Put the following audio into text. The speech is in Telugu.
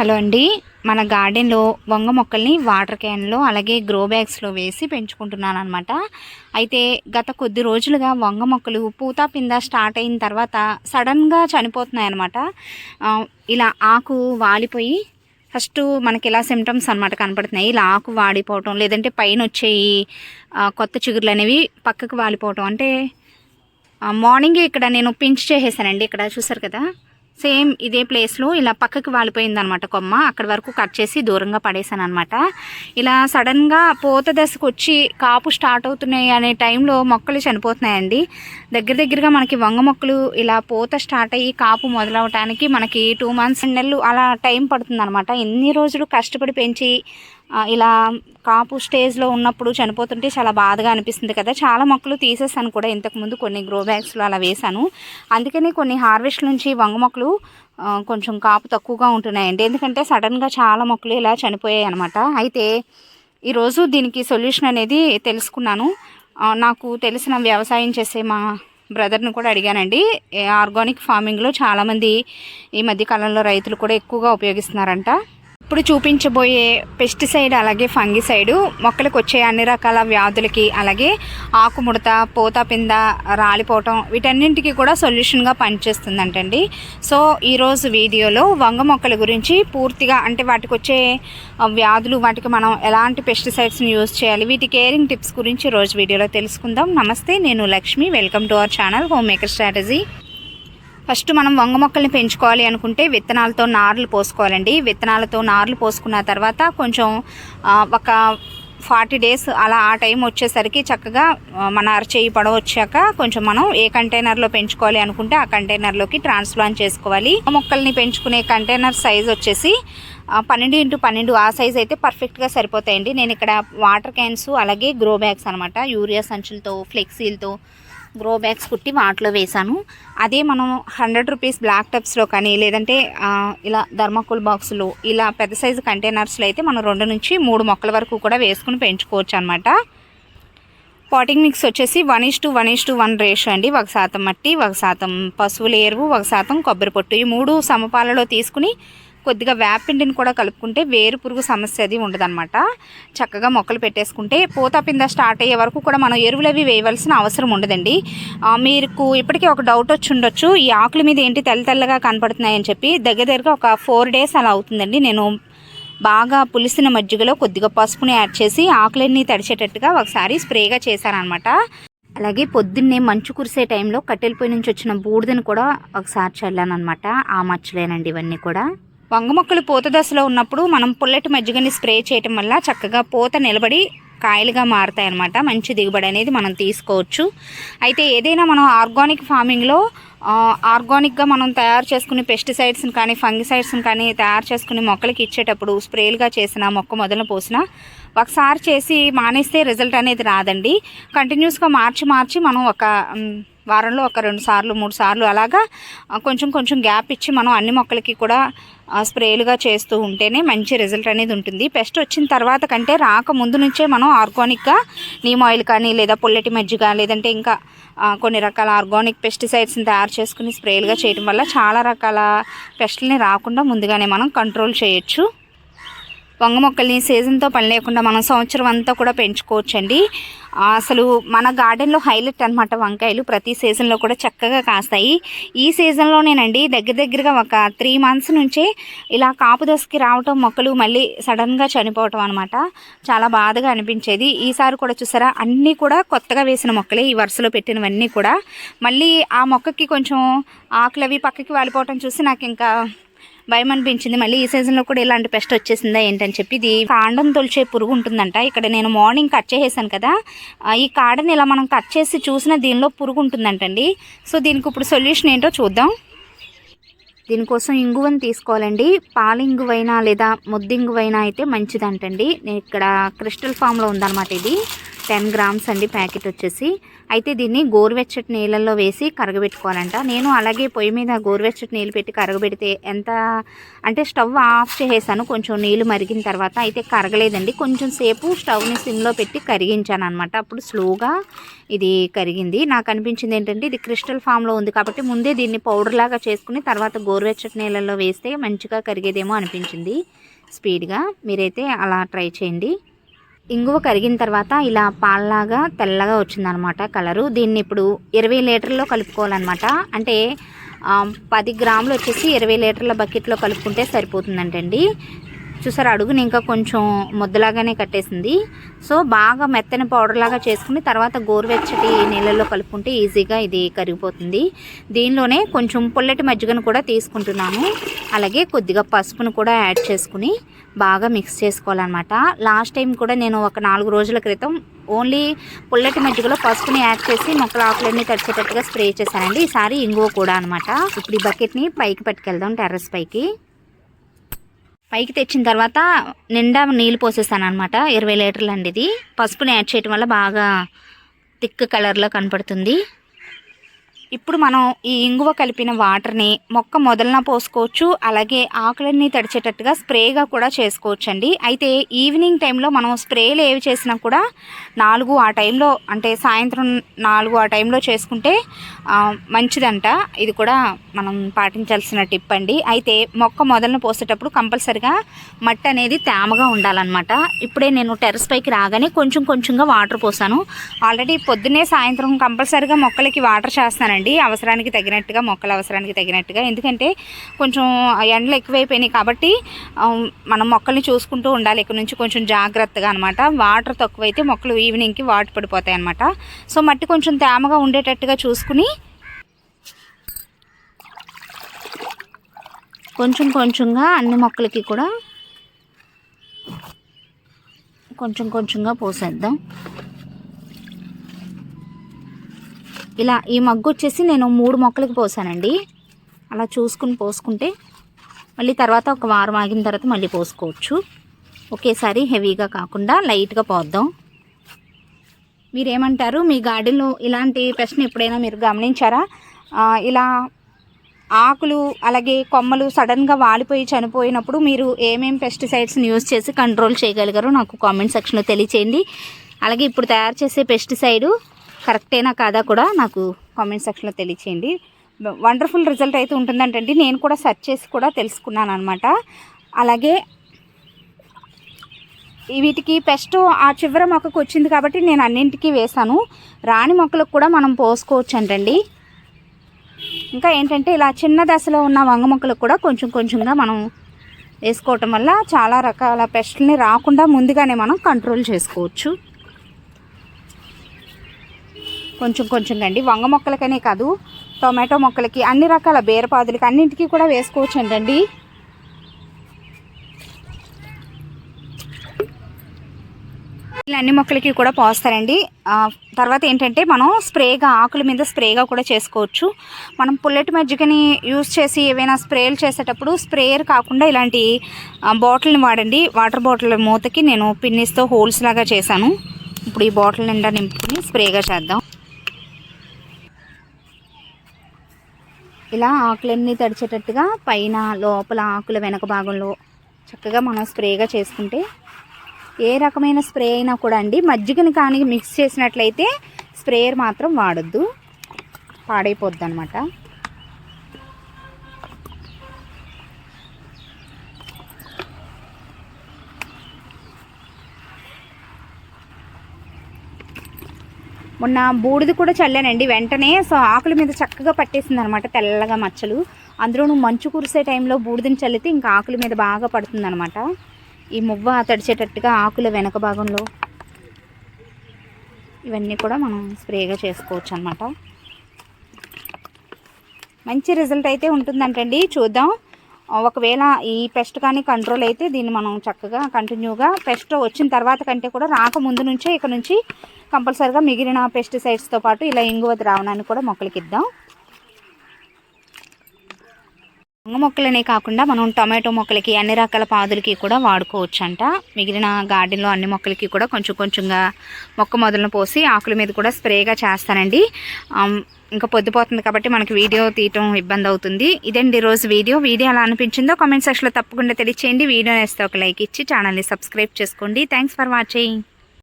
హలో అండి. మన గార్డెన్లో వంగ మొక్కల్ని వాటర్ క్యాన్లో అలాగే గ్రో బ్యాగ్స్లో వేసి పెంచుకుంటున్నాను అనమాట అయితే గత కొద్ది రోజులుగా వంగ మొక్కలు పూత పింద స్టార్ట్ అయిన తర్వాత సడన్గా చనిపోతున్నాయి అనమాట ఇలా ఆకు వాలిపోయి ఫస్ట్ మనకి ఇలా సిమ్టమ్స్ అనమాట కనపడుతున్నాయి. ఇలా ఆకు వాడిపోవటం లేదంటే పైన వచ్చేయి కొత్త చిగుర్లు అనేవి పక్కకు వాలిపోవటం. అంటే మార్నింగ్ ఇక్కడ నేను పించ్ చేసేసానండి. ఇక్కడ చూసారు కదా? సేమ్ ఇదే ప్లేస్లో ఇలా పక్కకి వాలిపోయింది అనమాట కొమ్మ. అక్కడి వరకు కట్ చేసి దూరంగా పడేసాను అనమాట ఇలా సడన్గా పూత దశకు వచ్చి కాపు స్టార్ట్ అవుతున్నాయి అనే టైంలో మొక్కలు చనిపోతున్నాయండి. దగ్గర దగ్గరగా మనకి వంగ మొక్కలు ఇలా పూత స్టార్ట్ అయ్యి కాపు మొదలవటానికి మనకి టూ మంత్స్ నెలలు అలా టైం పడుతుంది అనమాట ఎన్ని రోజులు కష్టపడి పెంచి ఇలా కాపు స్టేజ్లో ఉన్నప్పుడు చనిపోతుంటే చాలా బాధగా అనిపిస్తుంది కదా. చాలా మొక్కలు తీసేసాను కూడా. ఇంతకుముందు కొన్ని గ్రో బ్యాగ్స్లో అలా వేశాను. అందుకని కొన్ని హార్వెస్ట్ నుంచి వంగ మొక్కలు కొంచెం కాపు తక్కువగా ఉంటున్నాయండి. ఎందుకంటే సడన్గా చాలా మొక్కలు ఇలా చనిపోయాయి అనమాట అయితే ఈరోజు దీనికి సొల్యూషన్ అనేది తెలుసుకున్నాను. నాకు తెలిసిన వ్యవసాయం చేసే మా బ్రదర్ని కూడా అడిగానండి. ఆర్గానిక్ ఫార్మింగ్లో చాలామంది ఈ మధ్య కాలంలో రైతులు కూడా ఎక్కువగా ఉపయోగిస్తున్నారంట. ఇప్పుడు చూపించబోయే పెస్టిసైడ్ అలాగే ఫంగిసైడ్ మొక్కలకు వచ్చే అన్ని రకాల వ్యాధులకి అలాగే ఆకుముడత పూత పింద రాలిపోవటం వీటన్నింటికి కూడా సొల్యూషన్గా పనిచేస్తుందంటండి. సో ఈరోజు వీడియోలో వంగ మొక్కల గురించి పూర్తిగా అంటే వాటికి వచ్చే వ్యాధులు వాటికి మనం ఎలాంటి పెస్టిసైడ్స్ని యూజ్ చేయాలి వీటి కేరింగ్ టిప్స్ గురించి రోజు వీడియోలో తెలుసుకుందాం. నమస్తే నేను Lakshmi. Welcome to our channel home maker strategy first మనం వంగ మొక్కల్ని పెంచుకోవాలి అనుకుంటే విత్తనాలతో నార్లు పోసుకోవాలండి. విత్తనాలతో నార్లు పోసుకున్న తర్వాత కొంచెం ఒక ఫార్టీ డేస్ అలా ఆ టైం వచ్చేసరికి చక్కగా మన అరచేయి పడవ వచ్చాక కొంచెం మనం ఏ కంటైనర్లో పెంచుకోవాలి అనుకుంటే ఆ కంటైనర్లోకి ట్రాన్స్ప్లాంట్ చేసుకోవాలి. మొక్కల్ని పెంచుకునే కంటైనర్ సైజ్ వచ్చేసి పన్నెండు ఇంటూ పన్నెండు ఆ సైజ్ అయితే పర్ఫెక్ట్గా సరిపోతాయండి. నేను ఇక్కడ వాటర్ క్యాన్స్ అలాగే గ్రో బ్యాగ్స్ అనమాట యూరియా సంచులతో ఫ్లెక్సీలతో గ్రో బ్యాగ్స్ కుట్టి వాటిలో వేశాను. అదే మనం హండ్రెడ్ రూపీస్ బ్లాక్ టప్స్లో కానీ లేదంటే ఇలా ధర్మకోల్ బాక్సులు ఇలా పెద్ద సైజు కంటైనర్స్లో అయితే మనం రెండు నుంచి మూడు మొక్కల వరకు కూడా వేసుకుని పెంచుకోవచ్చు అనమాట పాటింగ్ మిక్స్ వచ్చేసి one is to one is to one ratio అండి. ఒక శాతం మట్టి ఒక శాతం పశువుల ఎరువు ఒక శాతం కొబ్బరి పొట్టు. ఈ మూడు సమపాలలో తీసుకుని కొద్దిగా వేపిండిని కూడా కలుపుకుంటే వేరు పురుగు సమస్య అది ఉండదన్నమాట. చక్కగా మొక్కలు పెట్టేసుకుంటే పూత పింద స్టార్ట్ అయ్యే వరకు కూడా మనం ఎరువులు అవి వేయవలసిన అవసరం ఉండదండి. మీకు ఇప్పటికీ ఒక డౌట్ వచ్చి ఉండొచ్చు. ఈ ఆకుల మీద ఏంటి తెల్ల తెల్లగా కనపడుతున్నాయని చెప్పి దగ్గర దగ్గరగా ఒక ఫోర్ డేస్ అలా అవుతుందండి. నేను బాగా పులిసిన మజ్జిగలో కొద్దిగా పసుపుని యాడ్ చేసి ఆకులన్నీ తడిచేటట్టుగా ఒకసారి స్ప్రేగా చేశానమాట అలాగే పొద్దున్నే మంచు కురిసే టైంలో కట్టెలపొయ్యి నుంచి వచ్చిన బూడిదని కూడా ఒకసారి చల్లాను అనమాట ఆ మచ్చలేనండి ఇవన్నీ కూడా. వంగ మొక్కలు పూత దశలో ఉన్నప్పుడు మనం పుల్లటి మజ్జిగని స్ప్రే చేయటం వల్ల చక్కగా పూత నిలబడి కాయలుగా మారుతాయి అన్నమాట మంచి దిగుబడి అనేది మనం తీసుకోవచ్చు. అయితే ఏదైనా మనం ఆర్గానిక్ ఫార్మింగ్లో ఆర్గానిక్గా మనం తయారు చేసుకునే పెస్టిసైడ్స్ని కానీ ఫంగిసైడ్స్ని కానీ తయారు చేసుకునే మొక్కలకి ఇచ్చేటప్పుడు స్ప్రేలుగా చేసిన మొక్క మొదలు పోసిన ఒకసారి చేసి మానేస్తే రిజల్ట్ అనేది రాదండి. కంటిన్యూస్గా మార్చి మార్చి మనం ఒక వారంలో ఒక రెండు సార్లు మూడు సార్లు అలాగా కొంచెం కొంచెం గ్యాప్ ఇచ్చి మనం అన్ని మొక్కలకి కూడా స్ప్రేలుగా చేస్తూ ఉంటేనే మంచి రిజల్ట్ అనేది ఉంటుంది. పెస్ట్ వచ్చిన తర్వాత కంటే రాక ముందు నుంచే మనం ఆర్గానిక్గా నీమ్ ఆయిల్ కానీ లేదా పుల్లటి మజ్జిగ లేదంటే ఇంకా కొన్ని రకాల ఆర్గానిక్ పెస్టిసైడ్స్ని తయారు చేసుకుని స్ప్రేలుగా చేయడం వల్ల చాలా రకాల పెస్ట్లని రాకుండా ముందుగానే మనం కంట్రోల్ చేయొచ్చు. వంగ మొక్కల్ని సీజన్తో పని లేకుండా మనం సంవత్సరం అంతా కూడా పెంచుకోవచ్చండి. అసలు మన గార్డెన్లో హైలైట్ అనమాట వంకాయలు ప్రతి సీజన్లో కూడా చక్కగా కాస్తాయి. ఈ సీజన్లోనేనండి దగ్గర దగ్గరగా ఒక త్రీ మంత్స్ నుంచే ఇలా కాపు దశకి రావటం మొక్కలు మళ్ళీ సడన్గా చనిపోవటం అనమాట చాలా బాధగా అనిపించేది. ఈసారి కూడా చూసారా అన్నీ కూడా కొత్తగా వేసిన మొక్కలే ఈ వరుసలో పెట్టినవన్నీ కూడా. మళ్ళీ ఆ మొక్కకి కొంచెం ఆకులు అవి పక్కకి వాలిపోవటం చూసి నాకు ఇంకా భయం అనిపించింది మళ్ళీ ఈ సీజన్లో కూడా ఇలాంటి పెస్ట్ వచ్చేసిందా ఏంటని చెప్పి ఇది కాండం తొలిచే పురుగు ఉంటుందంట. ఇక్కడ నేను మార్నింగ్ కట్ చేసేసాను కదా. ఈ కాడని ఇలా మనం కట్ చేసి చూసిన దీనిలో పురుగు ఉంటుందంటండి. సో దీనికి ఇప్పుడు సొల్యూషన్ ఏంటో చూద్దాం. దీనికోసం ఇంగువని తీసుకోవాలండి. పాల ఇంగువైనా లేదా ముద్ద ఇంగువైనా అయితే మంచిదంటండి. నేను ఇక్కడ క్రిస్టల్ ఫామ్లో ఉందన్నమాట ఇది. టెన్ గ్రామ్స్ అండి ప్యాకెట్ వచ్చేసి. అయితే దీన్ని గోరువెచ్చటి నీళ్ళల్లో వేసి కరగబెట్టుకోవాలంట. నేను అలాగే పొయ్యి మీద గోరువెచ్చటి నీళ్ళు పెట్టి కరగబెడితే ఎంత అంటే స్టవ్ ఆఫ్ చేసేసాను. కొంచెం నీళ్ళు మరిగిన తర్వాత అయితే కరగలేదండి. కొంచెం సేపు స్టవ్ని సిమ్లో పెట్టి కరిగించాను అనమాట అప్పుడు స్లోగా ఇది కరిగింది. నాకు అనిపించింది ఏంటంటే ఇది క్రిస్టల్ ఫామ్లో ఉంది కాబట్టి ముందే దీన్ని పౌడర్ లాగా చేసుకుని తర్వాత గోరువెచ్చటి నీళ్ళల్లో వేస్తే మంచిగా కరిగేదేమో అనిపించింది స్పీడ్గా. మీరైతే అలా ట్రై చేయండి. ఇంగువ కరిగిన తర్వాత ఇలా పాల్లాగా తెల్లగా వచ్చిందనమాట కలరు. దీన్ని ఇప్పుడు ఇరవై లీటర్లో కలుపుకోవాలన్నమాట. అంటే పది గ్రాములు వచ్చేసి ఇరవై లీటర్ల బకెట్లో కలుపుకుంటే సరిపోతుందంటండి. చూసారు అడుగుని ఇంకా కొంచెం ముద్దలాగానే కట్టేసింది. సో బాగా మెత్తని పౌడర్ లాగా చేసుకుని తర్వాత గోరువెచ్చటి నీళ్ళల్లో కలుపుకుంటే ఈజీగా ఇది కరిగిపోతుంది. దీనిలోనే కొంచెం పుల్లటి మజ్జిగను కూడా తీసుకుంటున్నాను. అలాగే కొద్దిగా పసుపును కూడా యాడ్ చేసుకుని బాగా మిక్స్ చేసుకోవాలన్నమాట. లాస్ట్ టైం కూడా నేను ఒక నాలుగు రోజుల క్రితం ఓన్లీ పుల్లటి మజ్జిగలో పసుపుని యాడ్ చేసి మొక్కల ఆకులన్నీ తడిచేటట్టుగా స్ప్రే చేశానండి. ఈసారి ఇంగువ కూడా అనమాట ఇప్పుడు ఈ బకెట్ని పైకి పట్టుకెళ్దాం టెర్రస్ పైకి. పైకి తెచ్చిన తర్వాత నిండా నీళ్ళు పోసేస్తాను అనమాట ఇరవై లీటర్లు అండి ఇది. పసుపుని యాడ్ చేయటం వల్ల బాగా థిక్ కలర్లో కనపడుతుంది. ఇప్పుడు మనం ఈ ఇంగువ కలిపిన వాటర్ని మొక్క మొదలన పోసుకోవచ్చు. అలాగే ఆకులన్నీ తడిచేటట్టుగా స్ప్రేగా కూడా చేసుకోవచ్చు అండి అయితే ఈవినింగ్ టైంలో మనం స్ప్రేలు ఏవి చేసినా కూడా నాలుగు ఆ టైంలో అంటే సాయంత్రం నాలుగు ఆ టైంలో చేసుకుంటే మంచిదంట. ఇది కూడా మనం పాటించాల్సిన టిప్ అండి. అయితే మొక్క మొదలన పోసేటప్పుడు కంపల్సరిగా మట్టి అనేది తేమగా ఉండాలన్నమాట. ఇప్పుడే నేను టెర్రస్ పైకి రాగానే కొంచెం కొంచెంగా వాటర్ పోసాను. ఆల్రెడీ పొద్దున్నే సాయంత్రం కంపల్సరిగా మొక్కలకి వాటర్ చేస్తానండి. అవసరానికి తగినట్టుగా మొక్కల అవసరానికి తగినట్టుగా. ఎందుకంటే కొంచెం ఎండలు ఎక్కువైపోయినాయి కాబట్టి మనం మొక్కల్ని చూసుకుంటూ ఉండాలి. ఇక్కడ నుంచి కొంచెం జాగ్రత్తగా అనమాట వాటర్ తక్కువైతే మొక్కలు ఈవినింగ్కి వాటర్ పడిపోతాయి అనమాట సో మట్టి కొంచెం తేమగా ఉండేటట్టుగా చూసుకుని కొంచెం కొంచెంగా అన్ని మొక్కలకి కూడా కొంచెం కొంచెంగా పోసేద్దాం. ఇలా ఈ మగ్గు వచ్చేసి నేను మూడు మొక్కలకి పోసానండి. అలా చూసుకుని పోసుకుంటే మళ్ళీ తర్వాత ఒక వారం ఆగిన తర్వాత మళ్ళీ పోసుకోవచ్చు. ఒకేసారి హెవీగా కాకుండా లైట్గా పోద్దాం. మీరేమంటారు? మీ గార్డెన్లో ఇలాంటి ప్రశ్న ఎప్పుడైనా మీరు గమనించారా? ఇలా ఆకులు అలాగే కొమ్మలు సడన్గా వాలిపోయి చనిపోయినప్పుడు మీరు ఏమేం పెస్టిసైడ్స్ని యూజ్ చేసి కంట్రోల్ చేయగలిగారో నాకు కామెంట్ సెక్షన్లో తెలియచేయండి. అలాగే ఇప్పుడు తయారు చేసే పెస్టిసైడ్ కరెక్టేనా కాదా కూడా నాకు కామెంట్ సెక్షన్లో తెలియచేయండి. వండర్ఫుల్ రిజల్ట్ అయితే ఉంటుందంటండి. నేను కూడా సెర్చ్ చేసి కూడా తెలుసుకున్నాను అనమాట అలాగే వీటికి పెస్ట్ ఆ చివర మొక్కకు వచ్చింది కాబట్టి నేను అన్నింటికి వేశాను. రాణి మొక్కలకు కూడా మనం పోసుకోవచ్చు అంటండి ఇంకా ఏంటంటే ఇలా చిన్న దశలో ఉన్న వంగ మొక్కలకు కూడా కొంచెం కొంచెంగా మనం వేసుకోవటం వల్ల చాలా రకాల పెస్ట్ని రాకుండా ముందుగానే మనం కంట్రోల్ చేసుకోవచ్చు. కొంచెం కొంచెంగా అండి. వంగ మొక్కలకనే కాదు టొమాటో మొక్కలకి అన్ని రకాల బీరపాదులకి అన్నింటికి కూడా వేసుకోవచ్చు అండి. అన్ని మొక్కలకి కూడా పోస్తారండి. తర్వాత ఏంటంటే మనం స్ప్రేగా ఆకుల మీద స్ప్రేగా కూడా చేసుకోవచ్చు. మనం పుల్లటి మజ్జిగని యూస్ చేసి ఏవైనా స్ప్రేలు చేసేటప్పుడు స్ప్రేయర్ కాకుండా ఇలాంటి బాటిల్ని వాడండి. వాటర్ బాటిల్ మూతకి నేను పిన్నిస్తో హోల్స్ లాగా చేశాను. ఇప్పుడు ఈ బాటిల్ నిండా నింపుకుని స్ప్రేగా చేద్దాం. ఇలా ఆకులన్నీ తడిచేటట్టుగా పైన లోపల ఆకుల వెనక భాగంలో చక్కగా మనం స్ప్రేగా చేసుకుంటే ఏ రకమైన స్ప్రే అయినా కూడా అండి మజ్జిగని కానీ మిక్స్ చేసినట్లయితే స్ప్రేయర్ మాత్రం వాడద్దు పాడైపోద్ది అనమాట మొన్న బూడిద కూడా చల్లానండి. వెంటనే సో ఆకుల మీద చక్కగా పట్టేసింది అనమాట తెల్లగా మచ్చలు. అందులోనూ మంచు కురిసే టైంలో బూడిదని చల్లితే ఇంకా ఆకుల మీద బాగా పడుతుంది అనమాట ఈ మువ్వ తడిచేటట్టుగా ఆకుల వెనక భాగంలో ఇవన్నీ కూడా మనం స్ప్రేగా చేసుకోవచ్చు అనమాట మంచి రిజల్ట్ అయితే ఉంటుందంటండి. చూద్దాం. ఒకవేళ ఈ పెస్ట్ కానీ కంట్రోల్ అయితే దీన్ని మనం చక్కగా కంటిన్యూగా పెస్ట్ వచ్చిన తర్వాత కంటే కూడా రాకముందు నుంచే ఇక నుంచి కంపల్సరిగా మిగిలిన పెస్టిసైడ్స్తో పాటు ఇలా ఇంగువ ద్రావణాన్ని కూడా మొక్కలకి ఇద్దాం వంగ మొక్కలనే కాకుండా మనం టొమాటో మొక్కలకి అన్ని రకాల పాదులకి కూడా వాడుకోవచ్చు అంట మిగిలిన గార్డెన్లో అన్ని మొక్కలకి కూడా కొంచెం కొంచెంగా మొక్క మొదలను పోసి ఆకుల మీద కూడా స్ప్రేగా చేస్తానండి. ఇంకా పొద్దుపోతుంది కాబట్టి మనకి వీడియో తీయటం ఇబ్బంది అవుతుంది ఇదండి రోజు వీడియో. వీడియో ఎలా అనిపించిందో కామెంట్ సెక్షన్లో తప్పకుండా తెలియచేయండి. వీడియో నేస్తే ఒక లైక్ ఇచ్చి ఛానల్ని సబ్స్క్రైబ్ చేసుకోండి. Thanks for watching.